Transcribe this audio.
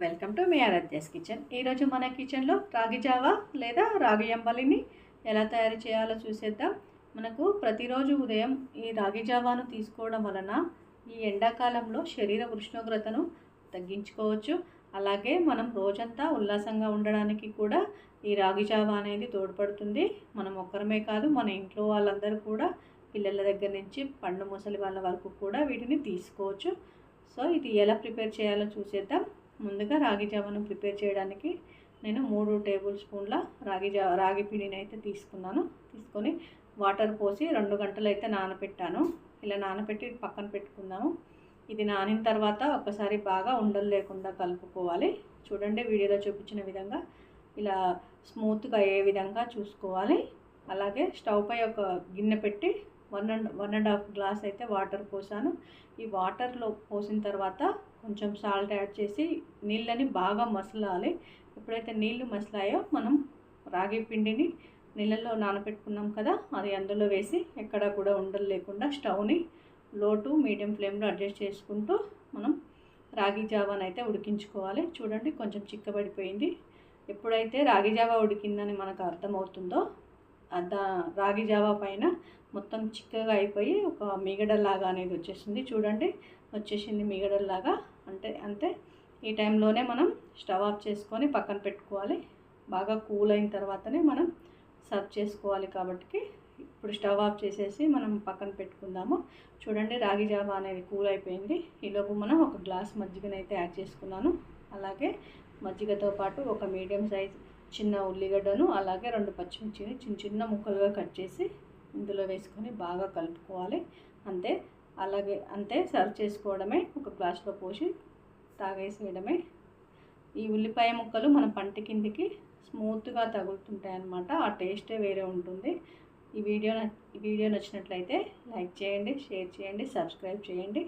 Welcome to మీ ఆరాధ్యాస్ kitchen. ఈరోజు మన కిచెన్లో రాగి జావా లేదా రాగి అంబలిని ఎలా తయారు చేయాలో చూసేద్దాం. మనకు ప్రతిరోజు ఉదయం ఈ రాగి జావాను తీసుకోవడం వలన ఈ ఎండాకాలంలో శరీర ఉష్ణోగ్రతను తగ్గించుకోవచ్చు. అలాగే మనం రోజంతా ఉల్లాసంగా ఉండడానికి కూడా ఈ రాగి జావా అనేది తోడ్పడుతుంది. మనం ఒక్కరమే కాదు మన ఇంట్లో వాళ్ళందరూ కూడా పిల్లల దగ్గర నుంచి పండు ముసలి వాళ్ళ వరకు కూడా వీటిని తీసుకోవచ్చు. సో ఇది ఎలా ప్రిపేర్ చేయాలో చూసేద్దాం. ముందుగా రాగి జావను ప్రిపేర్ చేయడానికి నేను మూడు టేబుల్ స్పూన్ల రాగి జా రాగి పిండిని అయితే తీసుకున్నాను. తీసుకొని వాటర్ పోసి రెండు గంటలు అయితే నానబెట్టాను ఇలా నానబెట్టి పక్కన పెట్టుకుందాము. ఇది నానిన తర్వాత ఒకసారి బాగా ఉండలు లేకుండా కలుపుకోవాలి. చూడండి వీడియోలో చూపించిన విధంగా ఇలా స్మూత్గా అయ్యే విధంగా చూసుకోవాలి. అలాగే స్టవ్ పై ఒక గిన్నె పెట్టి one and one and half glass అయితే వాటర్ పోసాను. ఈ వాటర్లో పోసిన తర్వాత కొంచెం సాల్ట్ యాడ్ చేసి నీళ్ళని బాగా మసలాలి. ఎప్పుడైతే నీళ్ళు మసలాయో మనం రాగి పిండిని నీళ్ళల్లో నానబెట్టుకున్నాం కదా అది అందులో వేసి ఎక్కడ కూడా ఉండలు లేకుండా స్టవ్ని లో టు మీడియం ఫ్లేమ్లో అడ్జస్ట్ చేసుకుంటూ మనం రాగి జావాని అయితే ఉడికించుకోవాలి. చూడండి కొంచెం చిక్కబడిపోయింది. ఎప్పుడైతే రాగి జావా ఉడికిందని మనకు అర్థమవుతుందో రాగి జావా పైన మొత్తం చిక్కగా అయిపోయి ఒక మిగడల్లాగా అనేది వచ్చేసింది. చూడండి వచ్చేసింది మిగడల్లాగా. అంటే అంతే. ఈ టైంలోనే మనం స్టవ్ ఆఫ్ చేసుకొని పక్కన పెట్టుకోవాలి. బాగా కూల్ అయిన తర్వాతనే మనం సర్వ్ చేసుకోవాలి కాబట్టి. ఇప్పుడు స్టవ్ ఆఫ్ చేసేసి మనం పక్కన పెట్టుకుందాము. చూడండి రాగి జావా అనేది కూల్ అయిపోయింది. ఈలోపు మనం ఒక గ్లాస్ మజ్జిగనైతే యాడ్ చేసుకున్నాను. అలాగే మజ్జిగతో పాటు ఒక మీడియం సైజ్ చిన్న ఉల్లిగడ్డను అలాగే రెండు పచ్చిమిర్చిని చిన్న చిన్న ముక్కలుగా కట్ చేసి ఇందులో వేసుకొని బాగా కలుపుకోవాలి. అంతే. అలాగే అంతే సర్వ్ చేసుకోవడమే ఒక గ్లాస్లో పోసి తాగేసేయడమే. ఈ ఉల్లిపాయ ముక్కలు మన పంట కిందికి స్మూత్గా తగులుతుంటాయి అన్నమాట. ఆ టేస్టే వేరే ఉంటుంది. ఈ వీడియో ఈ వీడియో నచ్చినట్లయితే లైక్ చేయండి షేర్ చేయండి సబ్స్క్రైబ్ చేయండి.